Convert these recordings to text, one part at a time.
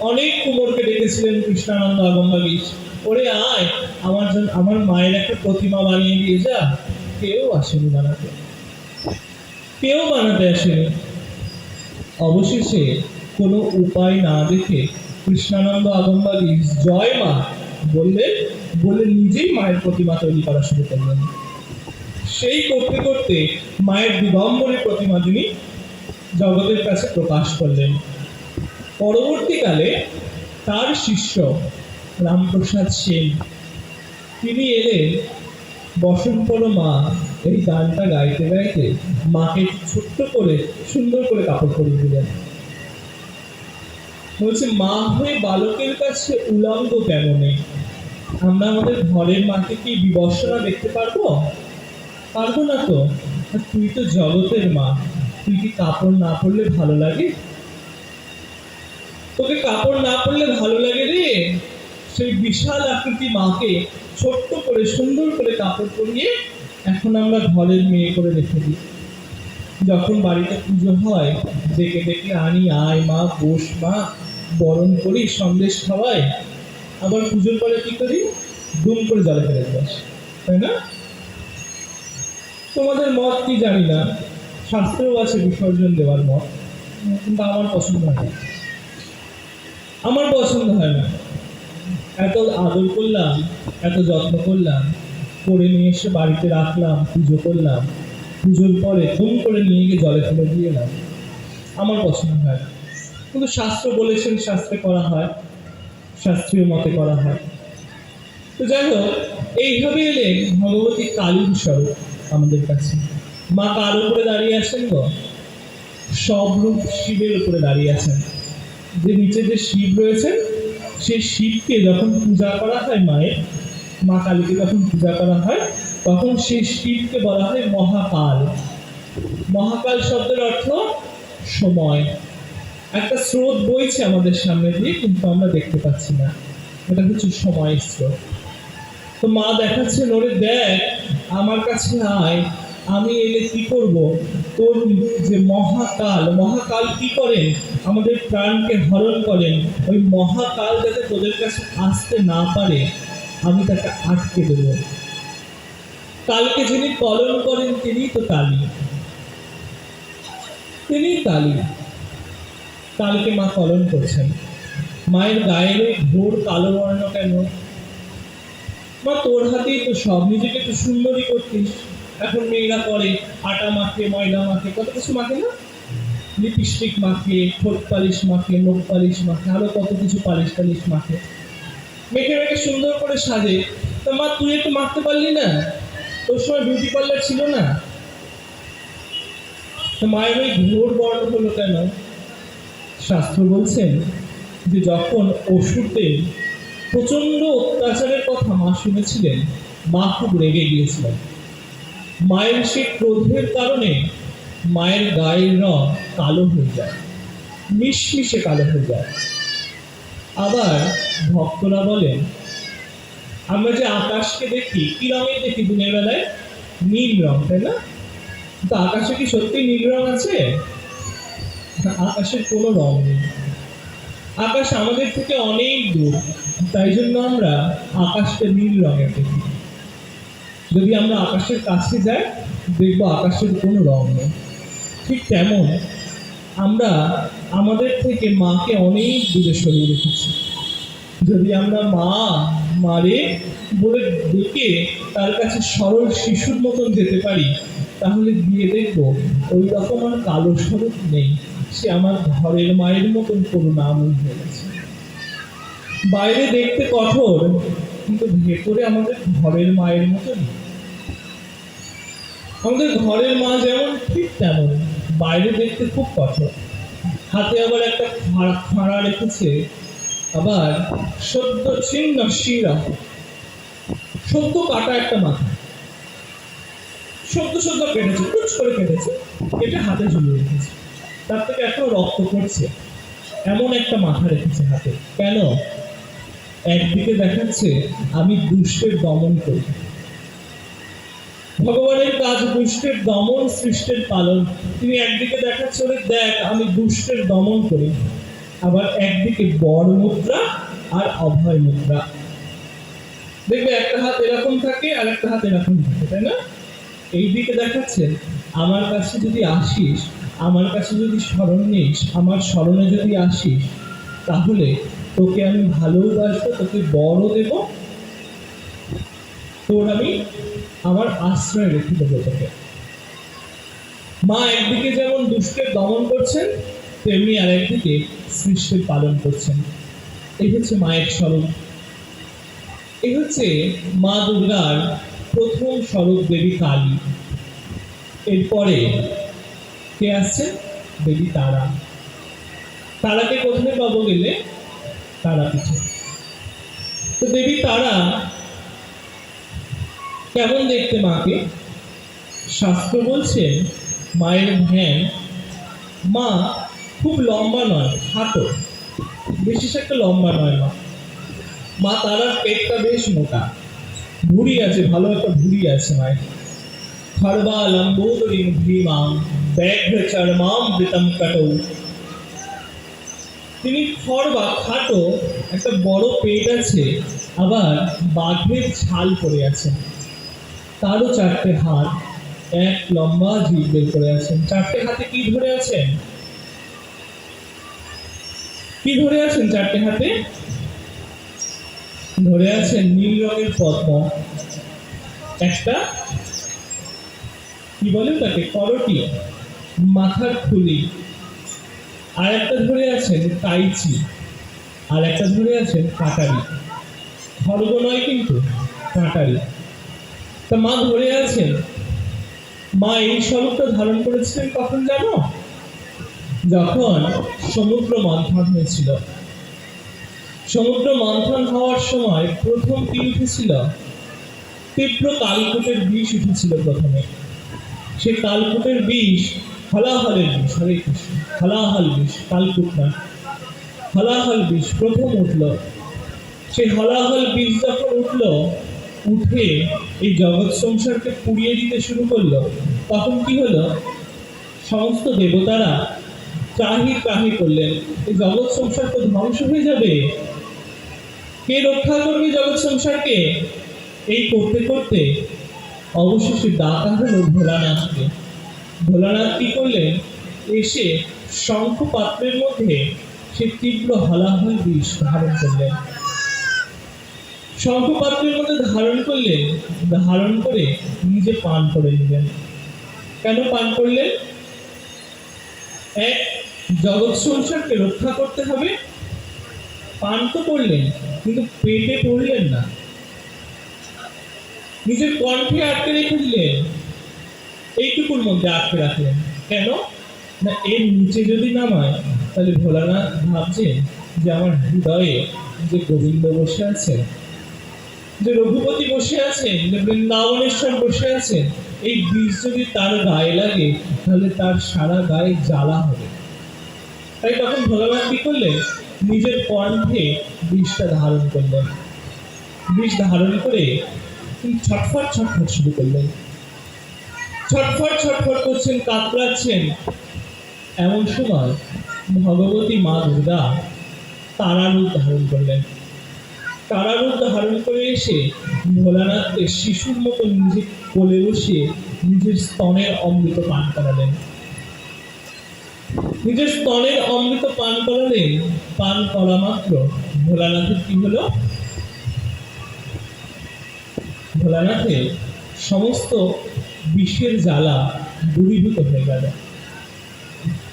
অনেক কুমোরকে ডেকেছিলেন কৃষ্ণানন্দ আগমবাগীশ ওরে আয়, আমার জন্য, আমার মায়ের একটা প্রতিমা বানিয়ে দিয়ে যা। কেউ আসেনি বানাতে। কেউ বানাতে আসেনি। অবশেষে কোনো উপায় না দেখে কৃষ্ণানন্দ আগমবাগীশ জয় মা বললেন বলে নিজেই মায়ের প্রতিমা তৈরি করা শুরু করলেন। সেই করতে করতে মায়ের দিগম্বরী প্রতিমা তিনি জগতের কাছে প্রকাশ করলেন। পরবর্তীকালে তার শিষ্য রামপ্রসাদ সেন, তিনি এলেন বসন্তর মা এই গানটা গাইতে গাইতে মাকে ছোট্ট করে, সুন্দর করে কাপড় পরিয়ে দিলেন। বলছে, মা হয়ে বালকের কাছে উলঙ্গ কেমনে আমরা আমাদের ঘরের মাকে কি বিবর্ষনা দেখতে পারব? পারব না তো। তুই তো জগতের মা। তুই কি কাপড় না পরলে ভালো লাগে? তোকে কাপড় না পরলে ভালো লাগে রে? সেই বিশাল আকৃতি মাকে ছোট্ট করে, সুন্দর করে কাপড় পরিয়ে এখন আমরা ঘরের মেয়ে করে রেখে দিই। যখন বাড়িতে পুজো হয় ডেকে ডেকে আনি, আয় মা, বোস মা, বরণ করি, সন্দেশ খাওয়াই। আবার পুজোর পরে কি করি? দুম করে জলে ফেলে দিই তাই না? তোমাদের মত কি জানি না। শাস্ত্রেও আছে বিসর্জন দেওয়ার মত, কিন্তু আমার পছন্দ হয় আমার পছন্দ হয় না। এত আদর করলাম, এত যত্ন করলাম, করে নিয়ে এসে বাড়িতে রাখলাম, পুজো করলাম, পুজোর পরে ধুম করে নিয়ে গিয়ে জলে ফেলে দিয়ে এলাম। আমার পছন্দ হয় না। কিন্তু শাস্ত্র বলেছেন, শাস্ত্রে করা হয়, শাস্ত্রীয় মতে করা হয়। তো যাই হোক, এইভাবে এলেন ভগবতী কালীর স্বরূপ আমাদের কাছে। মা কার উপরে দাঁড়িয়ে আছেন গো? সব রূপ শিবের উপরে দাঁড়িয়ে আছেন। যে নিচে যে শিব রয়েছেন সেই শিবকে যখন পূজা করা হয় মায়ের, মা কালীকে যখন পূজা করা হয়, তখন সেই শিবকে বলা হয় মহাকাল। মহাকাল শব্দের অর্থ সময়। একটা স্রোত বইছে আমাদের সামনে দিয়ে, কিন্তু আমরা দেখতে পাচ্ছি না। এটা হচ্ছে সময় স্রোত। তো মা দেখাচ্ছে ওরে দেখ, আমার কাছে আয়, আমি এলে কি করব? তোর যে মহাকাল মহাকাল কি করেন? আমাদের প্রাণকে হরণ করেন। ওই মহাকাল যাতে তোদের কাছে আসতে না পারে, আমি তাকে আটকে দেব। কালকে যিনি পালন করেন, তিনি তো কালী। তিনি কালী। কালকে মা পালন করছেন। মায়ের গায়ের ঘোর কালো বর্ণ কেন? মা, তোর হাতেই তো সব। নিজেকে একটু সুন্দরী করতিস। এখন মেয়েরা করে আটা মাখে ময়দা মাখে কত কিছু মাখে না? লিপস্টিক মাখে ঠোঁট পালিশ মাখে নখ পালিশ মাখে আরও কত কিছু পালিশ টালিশ মাখে মেখে মেখে সুন্দর করে সাজে। তা মা, তুই একটু মাখতে পারলি না? তোর সময় বিউটি পার্লার ছিল না? তো মায়ের ওই ঘোর বর্ণ হলো কেন? শাস্ত্র বলছেন যে যখন অসুরদের প্রচণ্ড অত্যাচারের কথা মা শুনেছিলেন, মা খুব রেগে গিয়েছিলেন। মায়ের সেই ক্রোধের কারণে মায়ের গায়ের রং কালো হয়ে যায়, মিশমিশে কালো হয়ে যায়। আবার ভক্তরা বলেন, আমরা যে আকাশকে দেখি, কি রঙের দেখি দিনের বেলায়? নীল রং, তাই না? তো আকাশে কি সত্যি নীল রং আছে? আকাশের কোনো রং নেই। আকাশ আমাদের থেকে অনেক দূর, তাই জন্য আমরা আকাশকে নীল রঙের দেখি। যদি আমরা আকাশের কাছে যাই, দেখব আকাশের কোনো রং নেই। ঠিক তেমন আমরা আমাদের থেকে মাকে অনেক দূরে সরিয়ে রেখেছি। যদি আমরা মা, মারে বলে ডেকে তার কাছে সরল শিশুর মতন যেতে পারি, তাহলে গিয়ে দেখব ওই রকম আর কালো স্বরূপ নেই। সে আমার ঘরের মায়ের মতন করুণাময় হয়ে গেছে। বাইরে দেখতে কঠোর, কিন্তু ভেতরে আমাদের ঘরের মায়ের মতন আমাদের ঘরের মা যেমন, ঠিক তেমন। বাইরে দেখতে খুব কঠোর। হাতে আবার একটা খাড়া- রেখেছে। আবার সদ্য ছিন্ন শিরা। সদ্য কাটা একটা মাথা। সদ্য সদ্য কেটেছে কুচ করে কেটেছে। কেটে হাতে ঝুলিয়ে রেখেছে। তার থেকে এখনও রক্ত পড়ছে। এমন একটা মাথা রেখেছে হাতে। কেন? একদিকে দেখাচ্ছে, আমি দুষ্টের দমন করি। ভগবানের কাজ দুষ্টের দমন, সৃষ্টের পালন। তিনি একদিকে দেখাচ্ছে ওরে দেখ, আমি দুষ্টের দমন করি। আবার একদিকে বর মুদ্রা আর অভয় মুদ্রা। দেখবে একটা হাত এরকম থাকে আর একটা হাত এরকম থাকে, তাই না? এই দিকে দেখাচ্ছেন আমার কাছে যদি আসিস, আমার কাছে যদি স্মরণ নিস, আমার স্মরণে যদি আসিস, তাহলে তোকে আমি ভালোবাসবো, তোকে বড় দেব। তোর আমি আমার আশ্রয় রেখে দেবো তোকে। মা একদিকে যেমন দুষ্টের দমন করছেন, তেমনি আর একদিকে সৃষ্টির পালন করছেন। এই হচ্ছে মায়ের স্বরূপ। এই হচ্ছে মা দুর্গার প্রথম স্বরূপ দেবী কালী। এরপরে কে আসছে? দেবী তারা। তারাকে প্রথমে পাবো গেলে তারা তারাপীঠে। তো দেবী তারা কেমন দেখতে মাকে শাস্ত্র বলছে, মায়ের ধ্যান, মা খুব লম্বা নয়, হাঁটো। বিশেষ একটা লম্বা নয় মা। মা তারার পেটটা বেশ মোটা। ভুড়ি আছে, ভালো একটা ভুড়ি আছে মায়ের। খরবা লম্বোদরিং ভীমাম, ব্যাঘ্র চর্মাম বৃতম কাটৌ। তিনি খরবা খাটো, একটা বড় পেট আছে, আবার বাঘের ছাল পরে আছেন তারও চারটে হাত, এক লম্বা জিভ বের করে আছেন। চারটে হাতে কি ধরে আছেন? কি ধরে আছেন চারটে হাতে? ধরে আছেন নীল রঙের পদ্ম। একটা, কি বলে তাকে করটি মাথার খুলি। আর একটা ধরে আছেন কাইচি আর একটা ধরে আছেন কাটারি। খড়গ নয় কিন্তু কাটারি। তা মা ধরে আছেন? মা এই স্বরূপটা ধারণ করেছিলেন কখন জানো? যখন সমুদ্র মন্থন হয়েছিল। সমুদ্র মন্থন হওয়ার সময় প্রথম কি উঠেছিল? তীব্র কালকূটের বিষ উঠেছিল প্রথমে। সে কালকূটের বিষ হলাহলের বিষ, হরে কৃষ্ণ, হলাহল বিষ, কালকূট না। হলাহল বিষ প্রথম উঠল। সেই হলাহল বিষ যখন উঠল উঠে এই জগৎ সংসারকে পুড়িয়ে দিতে শুরু করল, তখন কি হলো? সমস্ত দেবতারা ত্রাহি ত্রাহি করলেন, এই জগৎ সংসার তো ধ্বংস হয়ে যাবে। কে রক্ষা করবে জগৎ সংসারকে? এই করতে করতে অবশেষে ডাকা হলো ভোলানাথকে। ভোলানাথ কি করলেন? এসে শঙ্খ পাত্রের মধ্যে সে তীব্র হলাহল বিষ ধারণ করলেন। শঙ্খ পাত্রের মধ্যে ধারণ করলেন ধারণ করে নিজে পান করে নিলেন। কেন পান করলেন? এক, জগৎ সংসারকে রক্ষা করতে হবে। পান তো করলেন, কিন্তু পেটে পড়লেন না। নিজের কণ্ঠে আটকে রেখে দিলেন। এইটুকুর মধ্যে আটকে রাখলেন। কেন? না, এর নিচে যদি নামায়, তাহলে ভোলানাথ ভাবছেন যে আমার হৃদয়ে যে গোবিন্দ বসে আছেন যে রঘুপতি বসে আছেন বৃন্দাবনেশ্বর বসে আছেন এই বীজ যদি তার গায়ে লাগে, তাহলে তার সারা গায়ে জ্বালা হবে। তাই তখন ভোলানাথ কি করলেন? নিজের কণ্ঠে বিষটা ধারণ করলেন। বিষ ধারণ করে ছটফট ছটফট শুরু করলেন। ছটফট ছটফট করছেন, কাতরাচ্ছেন। এমন সময় ভগবতী মা দুর্গা তারারূপ ধারণ করলেন। তারারূপ ধারণ করে এসে ভোলানাথকে শিশুর মতো নিজে কোলে বসিয়ে নিজের স্তনের অমৃত পান করালেন। নিজের স্তনের অমৃত পান করালেন, পান করা মাত্র। ভোলানাথের কি হলো? ভোলানাথের সমস্ত বিষের জ্বালা দূরীভূত হয়ে গেল।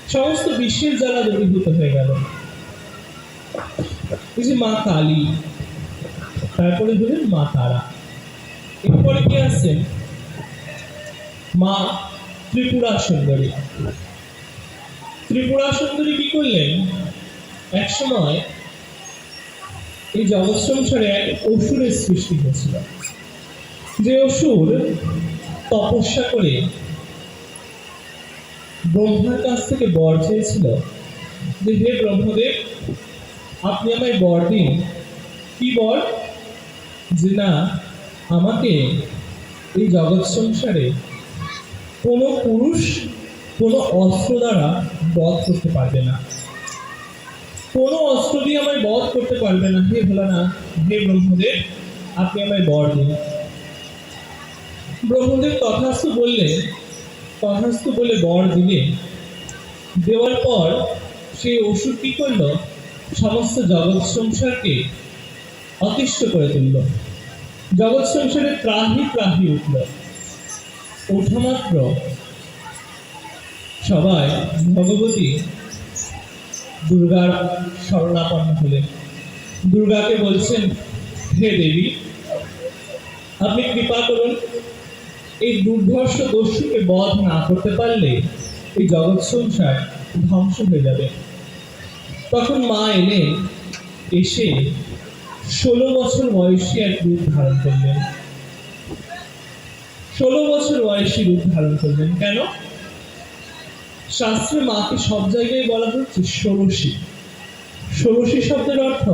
সমস্ত বিশ্বের জ্বালা দূরীভূত হয়ে গেল। মা কালী তারপরে ধরেন মা তারা। এরপরে কি আসছেন? মা ত্রিপুরা সুন্দরী। ত্রিপুরা সুন্দরী কি করলেন? এক সময় এই জগৎ সংসারে এক অসুরের সৃষ্টি হয়েছিল। যে অসুর তপস্যা করে ব্রহ্মার কাছ থেকে বর চেয়েছিল যে, হে ব্রহ্মদেব, আপনি আমায় বর দিন। কি বর? যে না, আমাকে এই জগৎ সংসারে কোনো পুরুষ, কোনো অস্ত্র দ্বারা বধ করতে পারবে না। কোনো অস্ত্র দিয়ে আমায় বধ করতে পারবে না। হে ভোলানাথ, হে ব্রহ্মদেব, আপনি আমায় বর দিন। ব্রহ্মদেব তথাস্তু বললে, তথাস্তু বলে বর দিলেন দেওয়ার পর সেই ওষুধ কি করল? সমস্ত জগৎ সংসারকে অতিষ্ঠ করে তুলল। জগৎ সংসারে ত্রাহি ত্রাহি উঠল। ওঠা মাত্র সবাই ভগবতী দুর্গার শরণাপন্ন হলেন। দুর্গাকে বলছেন, হে দেবী, আপনি কৃপা করুন। এই দুর্ধর্ষ দস্যুকে বধ না করতে পারলে এই জগৎ সংসার ধ্বংস হয়ে যাবে। তখন মা এলেন এসে ষোলো বছর বয়সী এক রূপ ধারণ করলেন। ষোলো বছর বয়সী রূপ ধারণ করলেন। কেন? শাস্ত্রে মাকে সব জায়গায় বলা হচ্ছে ষোড়শী। ষোড়শী শব্দের অর্থ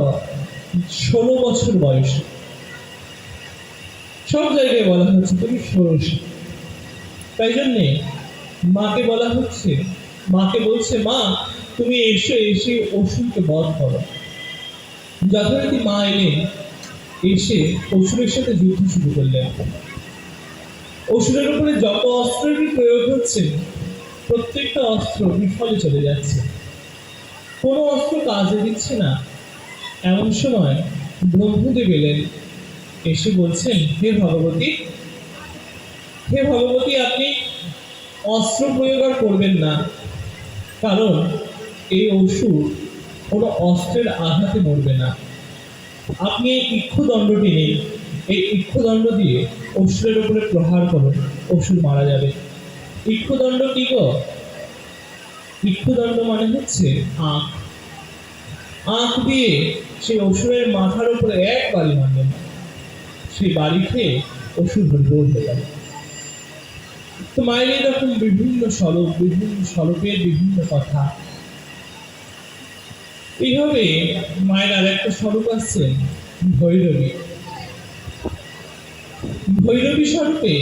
ষোলো বছর বয়স। সব জায়গায় বলা হচ্ছে তুমি ষোড়শী। তাই জন্যে মাকে বলা হচ্ছে, মাকে বলছে, মা, তুমি এসে এসে অসুরকে বধ করো। যথারীতি মা এলেন এসে অসুরের সাথে যুদ্ধ শুরু করলেন। অসুরের উপরে যত অস্ত্রেরই প্রয়োগ হচ্ছে, প্রত্যেকটা অস্ত্র বিফলে চলে যাচ্ছে। কোনো অস্ত্র কাজে দিচ্ছে না। এমন সময় ব্রহ্মদেব এলেন, এসে বলছেন, হে ভগবতী হে ভগবতী, আপনি অস্ত্র প্রয়োগ আর করবেন না। কারণ এই অসুর কোনো অস্ত্রের আঘাতে মরবে না। আপনি এই ইক্ষুদণ্ডটি নিন। এই ইক্ষুদণ্ড দিয়ে অসুরের উপরে প্রহার করুন, অসুর মারা যাবে। ইক্ষুদণ্ড কি গো? ইক্ষুদণ্ড মানে হচ্ছে আঁখ। আঁখ দিয়ে সেই অসুরের মাথার উপরে এক বাড়ি মারলেন সেই বাড়ি খেয়ে অসুর হরিবোল হয়ে গেল তো মায়ের এরকম বিভিন্ন স্বরূপ বিভিন্ন স্বরূপের বিভিন্ন কথা এইভাবে মায়ের আর একটা স্বরূপ আসছে ভৈরবী। ভৈরবী স্বরূপে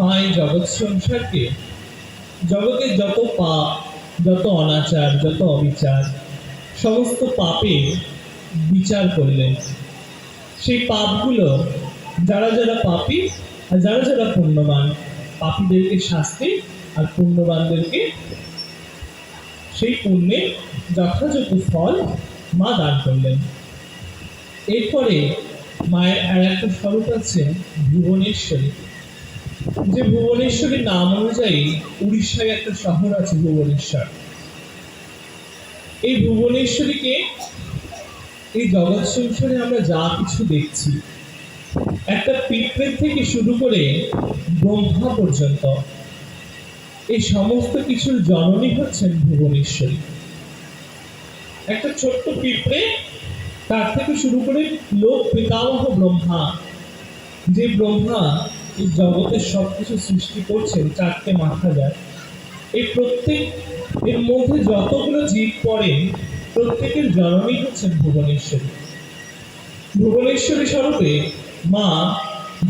মায়ের জগৎ সংসারকে জগতের যত পাপ, যত অনাচার, যত অবিচার, সমস্ত পাপে বিচার করলেন। সেই পাপগুলো যারা যারা পাপী আর যারা যারা পুণ্যবান, পাপীদেরকে শাস্তি আর পুণ্যবানদেরকে সেই পুণ্যে যথাযথ ফল মা দান করলেন। এরপরে মায়ের আর একটা স্বরূপ আছে ভুবনেশ্বরী। যে ভুবনেশ্বরীর নাম অনুযায়ী উড়িষ্যায় একটা শহর আছে ভুবনেশ্বর। এই ভুবনেশ্বরীকে এই জগৎ সংসারে আমরা যা কিছু দেখছি, একটা পিঁপড়ে থেকে শুরু করে ব্রহ্মা পর্যন্ত এই সমস্ত কিছুর জননী হচ্ছেন ভুবনেশ্বরী। একটা ছোট্ট পিঁপড়ে, তার থেকে শুরু করে লোক পিতামহ ব্রহ্মা, যে ব্রহ্মা এই জগতের সব কিছু সৃষ্টি করছেন, চারটে মাথা যায়। এই প্রত্যেক, এর মধ্যে যতগুলো জীব পড়ে, প্রত্যেকের জননী হচ্ছেন ভুবনেশ্বরী। ভুবনেশ্বরী স্বরূপে মা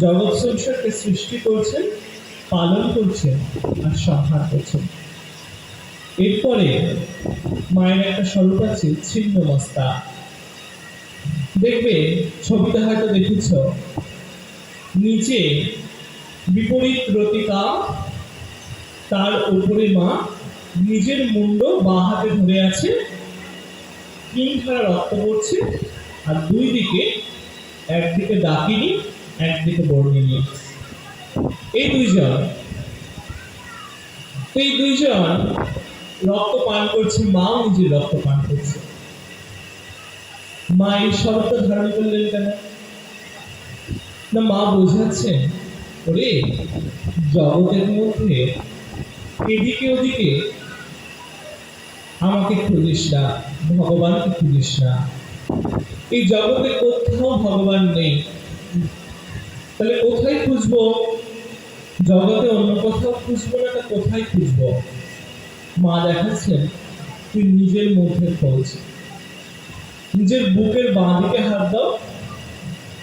জগৎ সংসারকে সৃষ্টি করছেন পালন করছেন আর সংহার করছেন। এরপরে মায়ের একটা স্বরূপ আছে, ছিন্ন মস্তা দেখবে ছবিটা হয়তো দেখেছ, নিচে বিপরীত রতিকা, তার উপরে মা নিজের মুন্ড বা হাতে ধরে আছে তিন ধারা রক্ত পড়ছে, আর দুই দিকে, একদিকে ডাকিনি, একদিকে বর্ণিনী। এই দুইজন এই দুইজন রক্ত পান করছে, মাও নিজের রক্ত পান করছে। মা এই শরৎটা ধারণ করলেন কেন? না, মা বোঝাচ্ছেন, ওরে, জগতের মধ্যে এদিকে ওদিকে আমাকে খুঁজিস না, ভগবানকে খুঁজিস না। এই জগতে কোথাও ভগবান নেই। তাহলে কোথায় খুঁজবো? জগতে অন্য কোথাও খুঁজবো না, তা কোথায় খুঁজবো? মা দেখাচ্ছেন, তুই নিজের মধ্যে খোঁজ। নিজের বুকের বাঁ দিকে হাত দাও।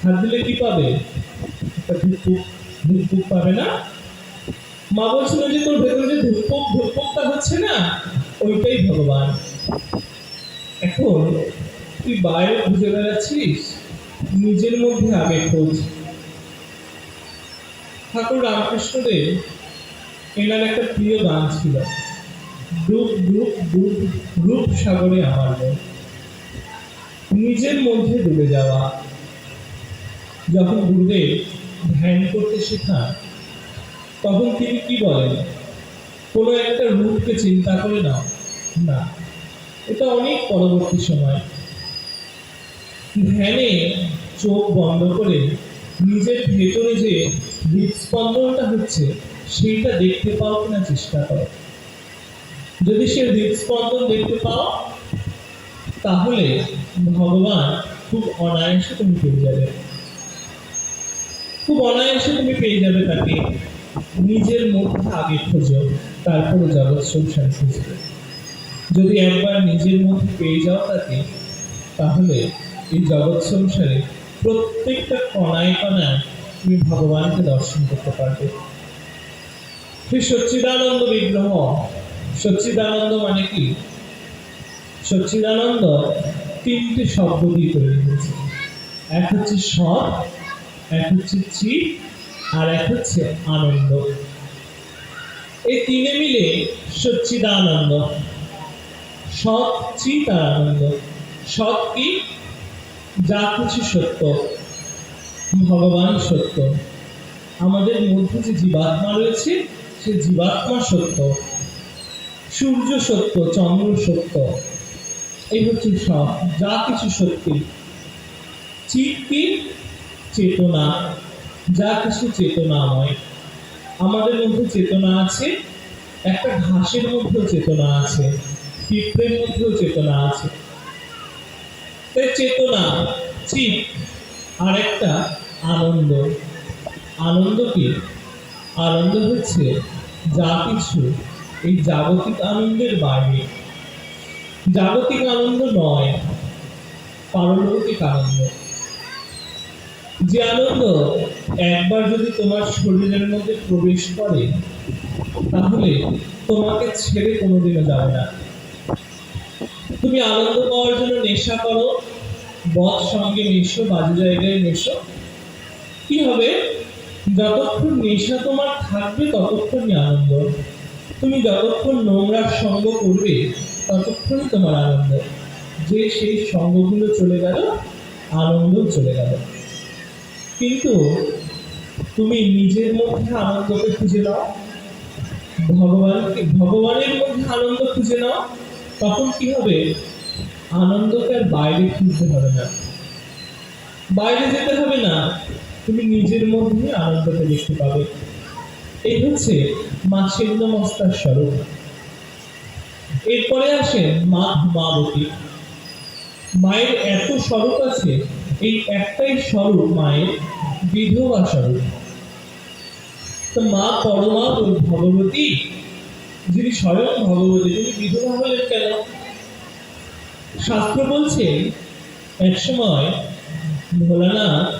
হাত দিলে কি পাবে? ধুকপুক পাবে না? মা বলছিল যে তোর ভেতরে যে ধুকপুক ধুকপুকটা হচ্ছে না, ওইটাই ভগবান। এখন তুই বাইরে খুঁজে বেড়াচ্ছিস, নিজের মধ্যে আগে খোঁজ। ঠাকুর রামকৃষ্ণদেব এনার একটা প্রিয় গান ছিল। ডুব ডুব ডুব রূপ সাগরে আমার নিজের মধ্যে ডুবে যাওয়া। যখন গুরুদেব ধ্যান করতে শেখান, তখন তিনি কি বলেন? কোনো একটা রূপকে চিন্তা করে নাও। না, এটা অনেক পরবর্তী সময়। ধ্যানে চোখ বন্ধ করে নিজের ভেতরে যে হৃদস্পন্দনটা হচ্ছে, সেইটা দেখতে পাও কিনা চেষ্টা করো। যদি সে হৃদস্পন্দন দেখতে পাও, তাহলে ভগবান খুব অনায়াসে তুমি পেয়ে যাবে। খুব অনায়াসে তুমি পেয়ে যাবে তাকে। নিজের মধ্যে আগে খোঁজো, তারপরে জগৎ সংসার খুঁজবে। যদি একবার নিজের মধ্যে পেয়ে যাও তাকে, তাহলে এই জগৎ সংসারে প্রত্যেকটা কণায় কণায় তুমি ভগবানকে দর্শন করতে পারবে। সেই সচ্চিদানন্দ বিগ্রহ। সচ্চিদানন্দ মানে কি? সচ্চিদানন্দ তিনটি শব্দ দিয়ে তৈরি হয়েছে। এক হচ্ছে সৎ, এক হচ্ছে চিত, আর এক হচ্ছে আনন্দ। এই তিনে মিলে সচ্চিদানন্দ। সৎ, চিত আনন্দ। সৎ কি? যা কিছু সত্য। ভগবান সত্য। আমাদের মধ্যে যে জীবাত্মা রয়েছে, সে জীবাত্মা সত্য। সূর্য সত্য, চন্দ্র সত্য। এই হচ্ছে সব, যা কিছু সত্যি। চিত কি চেতনা। যা কিছু চেতনাময়। আমাদের মধ্যে চেতনা আছে, একটা ঘাসের মধ্যেও চেতনা আছে, পিঁপড়ের মধ্যেও চেতনা আছে। চেতনা, চিত। আর একটা আনন্দ। আনন্দ কি? আনন্দ হচ্ছে যা কিছু এই জাগতিক আনন্দের বাইরে। জাগতিক আনন্দ নয়, পারলৌকিক আনন্দ। যে আনন্দ একবার যদি তোমার শরীরের মধ্যে প্রবেশ করে, তাহলে তোমাকে ছেড়ে কোনোদিনও যাবে না। তুমি আনন্দ পাওয়ার জন্য নেশা করো বদ সঙ্গে মেশো, বাজে জায়গায় মেশো। কি হবে? যতক্ষণ নেশা তোমার থাকবে, ততক্ষণই আনন্দ। তুমি যতক্ষণ নোংরার সঙ্গ করবে, ততক্ষণই তোমার আনন্দ। যে সেই সঙ্গগুলো চলে গেল, আনন্দ চলে গেল। কিন্তু তুমি নিজের মধ্যে আনন্দকে খুঁজে নাও। ভগবানকে ভগবানের মধ্যে আনন্দ খুঁজে নাও। তখন কি হবে? আনন্দকে বাইরে খুঁজতে হবে না। বাইরে যেতে হবে না, তুমি নিজের মধ্যে আনন্দকে দেখতে পাবে। এই হচ্ছে মা ছিন্নমস্তার স্বরূপ। এরপরে আসেন মা ধূমাবতী মায়ের এত স্বরূপ আছে, এই একটাই স্বরূপ মায়ের বিধবা স্বরূপ। তো মা পরমা ভগবতী, যিনি স্বয়ং ভগবতী, তিনি বিধবা হলেন কেন? শাস্ত্র বলছে, এক সময় ভোলানাথ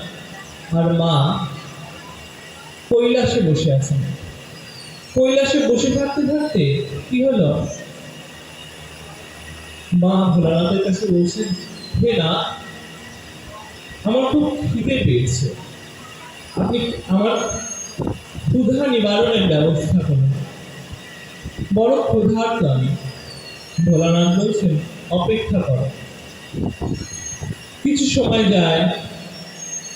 আর মা কৈলাসে বসে আছেন। কৈলাসে বসে থাকতে থাকতে কি হলো? মা ভোলানাথের কাছে বলছেন, হে না, আমার খুব খিদে পেয়েছে। আপনি আমার ক্ষুধা নিবারণের ব্যবস্থা করুন। বড় ক্ষুধার্ত আমি। ভোলানাথ বলছেন অপেক্ষা করো। কিছু সময় যায়,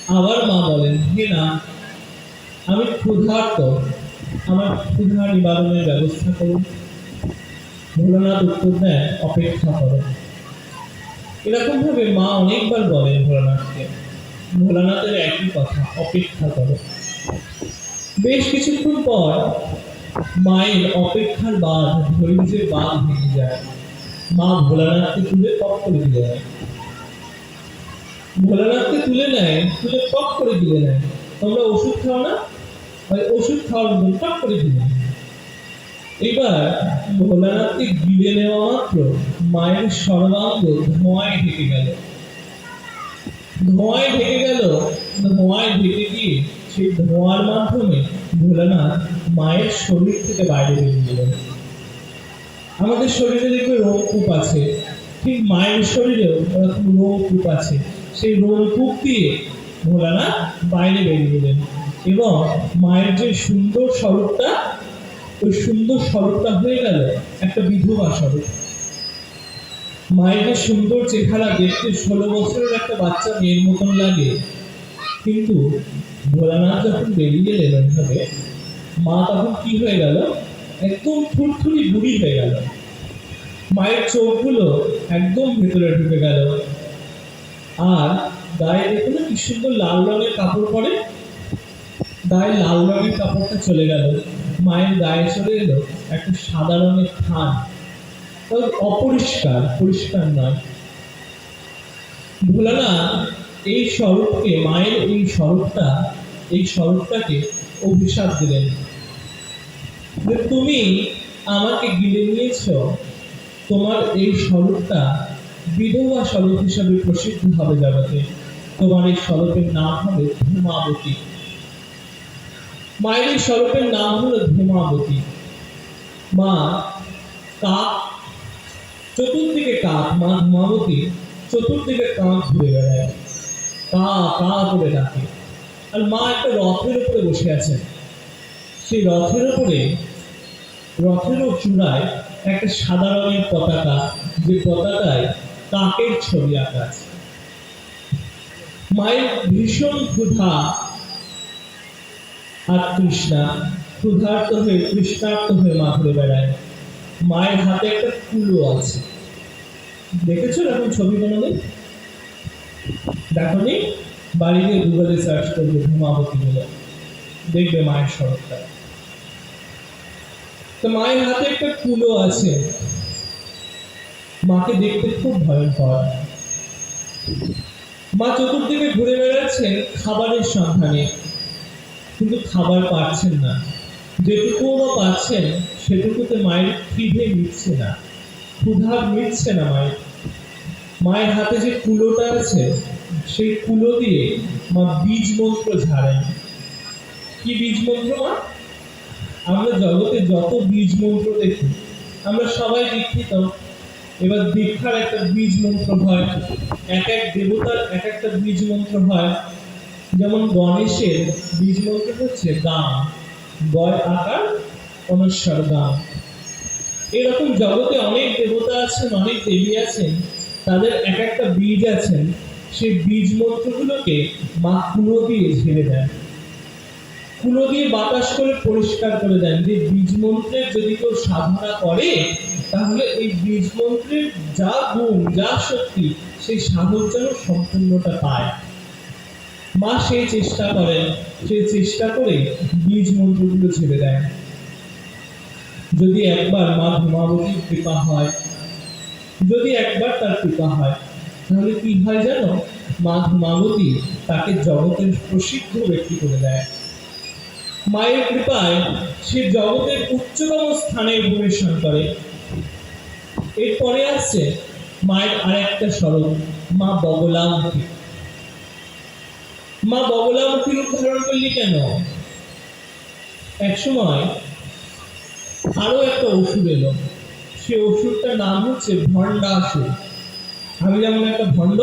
আবার মা বলেন হে না আমি ক্ষুধার্ত। আমার ক্ষুধা নিবারণের ব্যবস্থা করুন। ভোলানাথ উত্তর দেন, অপেক্ষা করো। এরকম ভাবে মা অনেকবার বলেন ভোলানাথকে। ভোলানাথের একই কথা, অপেক্ষা করো। বেশ কিছুক্ষণ পর মায়ের অপেক্ষার বাঁধ ধৈর্যের বাঁধ ভেঙে যায়। মা ভোলানাথকে তুলে টপ করে নেয় ভোলানাথকে তুলে নেয় তুলে টপ করে নেয় তোমরা ওষুধ খাও না? ওষুধ খাওয়ার মতন টপ করে এবার ভোলানাথকে গিলে নেওয়া মাত্র মায়ের সর্বাঙ্গ ধোঁয়ায় ঢেকে গেল। ধোঁয়ায় ঢেকে গেল, ধোঁয়ায় ঢেকে গিয়ে সেই ধোঁয়ার মাধ্যমে ভোলানাথ মায়ের শরীর থেকে বাইরে বেরিয়ে গেলেন। আমাদের শরীরে দেখবে রোগকূপ আছে। ঠিক মায়ের শরীরেও ওরকম রোমকূপ আছে। সেই রোমকূপ দিয়ে ভোলানাথ বাইরে বেরিয়ে গেলেন এবং মায়ের যে সুন্দর স্বরূপটা, ওই সুন্দর স্বরূপটা হয়ে গেল একটা বিধবা স্বরূপ। মায়ের যে সুন্দর চেহারা দেখতে ষোলো বছরের একটা বাচ্চা মেয়ের মতন লাগে। কিন্তু ভোলানাথ যখন বেরিয়ে গেলেন ওইভাবে মা তখন কি হয়ে গেল? একদম থুরথুরি বুড়ি হয়ে গেল। মায়ের চোখগুলো একদম ভেতরে ঢুকে গেল। আর গায়ে দেখো না কি সুন্দর লাল রঙের কাপড় পরে? গায়ে লাল রঙের কাপড়টা চলে গেল। মায়ের গায়ে চলে এলো একটা সাদা রঙের থান। অপরিষ্কার, পরিষ্কার নয়। ভোলানা এই স্বরূপকে, মায়ের এই স্বরূপটা, এই স্বরূপটাকে অভিশাপ দিলেন। যে তুমি আমাকে গিলে নিয়েছ, তোমার এই স্বরূপটা বিধবা স্বরূপ হিসাবে প্রসিদ্ধ হবে জগতে। তোমার এই স্বরূপের নাম হবে ধূমাবতী। মায়ের স্বরূপের নাম হলো ধূমাবতী। মা কাক, চতুর্দিকে কাক, মা ধূমাবতী, চতুর্দিকে কাক ঘুরে বেড়ায়। কা কা করে ডাকে। আর মা একটা রথের উপরে বসে আছেন। সেই রথের উপরে রথের চূড়ায় একটা সাদা রঙের পতাকা, যে পতাকায় কাকের ছবি আঁকা আছে। মায়ের ভীষণ ক্ষুধা আর তৃষ্ণা। ক্ষুধার্ত হয়ে, তৃষ্ণার্ত হয়ে মা ঘুরে বেড়ায়। মায়ের হাতে একটা কুলো আছে। দেখেছ এখন ছবি কোনোদিন? দেখো নি বাড়িতে গুগলে সার্চ করবে ধূমাবতী বলে। দেখবে মায়ের স্বরূপটা তো মায়ের হাতে একটা কুলো আছে। মাকে দেখতে খুব ভয়ঙ্কর। মা চতুর্দিকে ঘুরে বেড়াচ্ছেন খাবারের সন্ধানে। কিন্তু খাবার পাচ্ছেন না। যেটুকু বা পাচ্ছেন, সেটুকুতে মায়ের খিদে মিটছে না। ক্ষুধা মিটছে না মায়ের। মায়ের হাতে যে কুলোটা আছে, সেই কুলো দিয়ে মা বীজ মন্ত্র ঝাড়েন। কি বীজ মন্ত্র, মা? আমরা জগতে যত বীজ মন্ত্র দেখি আমরা সবাই দীক্ষিত। এবার দীক্ষার একটা বীজ মন্ত্র হয়। এক এক দেবতার এক একটা বীজ মন্ত্র হয়। যেমন গণেশের বীজ মন্ত্র হচ্ছে গাম গয় আকার অনস্বর গাম এরকম জগতে অনেক দেবতা আছেন, অনেক দেবী আছেন, তাদের এক একটা বীজ আছেন সেই বীজ মন্ত্রগুলোকে মা কুলো দিয়ে ঝেড়ে দেন। কুলো দিয়ে বাতাস করে পরিষ্কার করে দেন যে বীজ মন্ত্রের যদি কেউ সাধনা করে, তাহলে এই বীজ মন্ত্রের যা গুণ, যা শক্তি, সেই সাধক যেন সম্পূর্ণটা পায়। মা সেই চেষ্টা করেন। সেই চেষ্টা করে বীজ মন্ত্রগুলো ছেড়ে দেয়। যদি একবার মা ধূমাবতীর কৃপা হয়, যদি একবার তার কৃপা হয়, তাহলে কি হয় জানো? মা ধূমাবতী তাকে জগতের প্রসিদ্ধ ব্যক্তি করে দেয়। মায়ের কৃপায় সে জগতের উচ্চতম স্থানে পরিবেশন করে। এরপরে আসছে মায়ের আরেকটা স্বরূপ মা বগলামুখী। মা বগলামুখী রূপ ধারণ করলি কেন? এক সময় আরও একটা ওষুধ এলো। সে ওষুধটার নাম হচ্ছে ভণ্ডাসুর। আমি যেমন একটা ভণ্ড,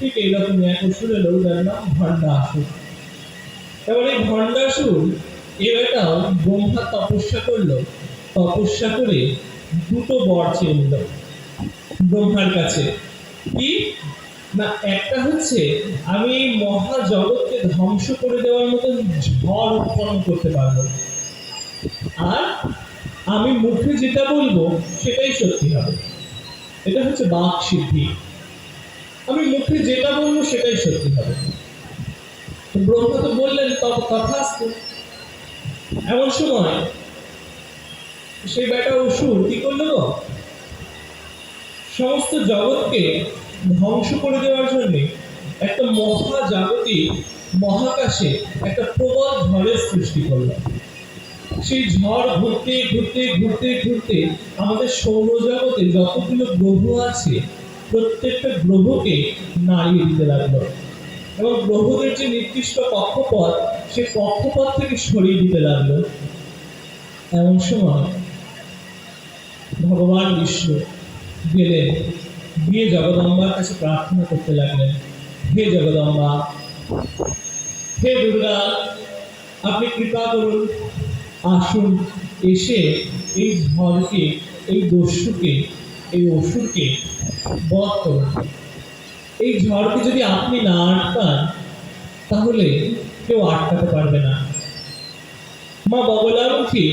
ঠিক এইরকমই এক ওষুধ এলো যার নাম ভণ্ডাসুর। এবার এই ভণ্ডাসুর এ ব্রহ্মা তপস্যা করল। তপস্যা করে দুটো বর চেয়ে নিল ব্রহ্মার কাছে। কি? না, একটা হচ্ছে আমি এই মহাজগৎকে ধ্বংস করে দেওয়ার মতো ঝড় উৎপন্ন করতে পারব। আর আমি মুখে যেটা বলব, সেটাই সত্যি হবে। এটা হচ্ছে বাক সিদ্ধি। আমি মুখে যেটা বলব, সেটাই সত্যি হবে। ব্রহ্মা তো বললেন, তব তথাস্তু। এমন সময় সেই বেটা অসুর কি করল সমস্ত জগৎকে ধ্বংস করে দেওয়ার জন্য একটা মহা মহাজাগতিক মহাকাশে একটা প্রবল ঝড়ের সৃষ্টি করল। সেই ঝড় ঘুরতে ঘুরতে ঘুরতে ঘুরতে আমাদের সৌরজগতে যতগুলো গ্রহ আছে, প্রত্যেকটা গ্রহকে নাড়িয়ে দিতে লাগল। এবং গ্রহদের যে নির্দিষ্ট কক্ষপথ, সে কক্ষপথ থেকে সরিয়ে দিতে লাগল। এমন সময় ভগবান বিষ্ণু গেলেন, গিয়ে জগদম্বার কাছে প্রার্থনা করতে লাগলেন, হে জগদম্বা, হে দুর্গা, আপনি কৃপা করুন, আসুন, এসে এই ঝড়কে, এই দস্যুকে, এই অসুরকে বধ করুন। এই ঝড়কে যদি আপনি না আটকান তাহলে কেউ আটকাতে পারবে না। মা বগলামুখী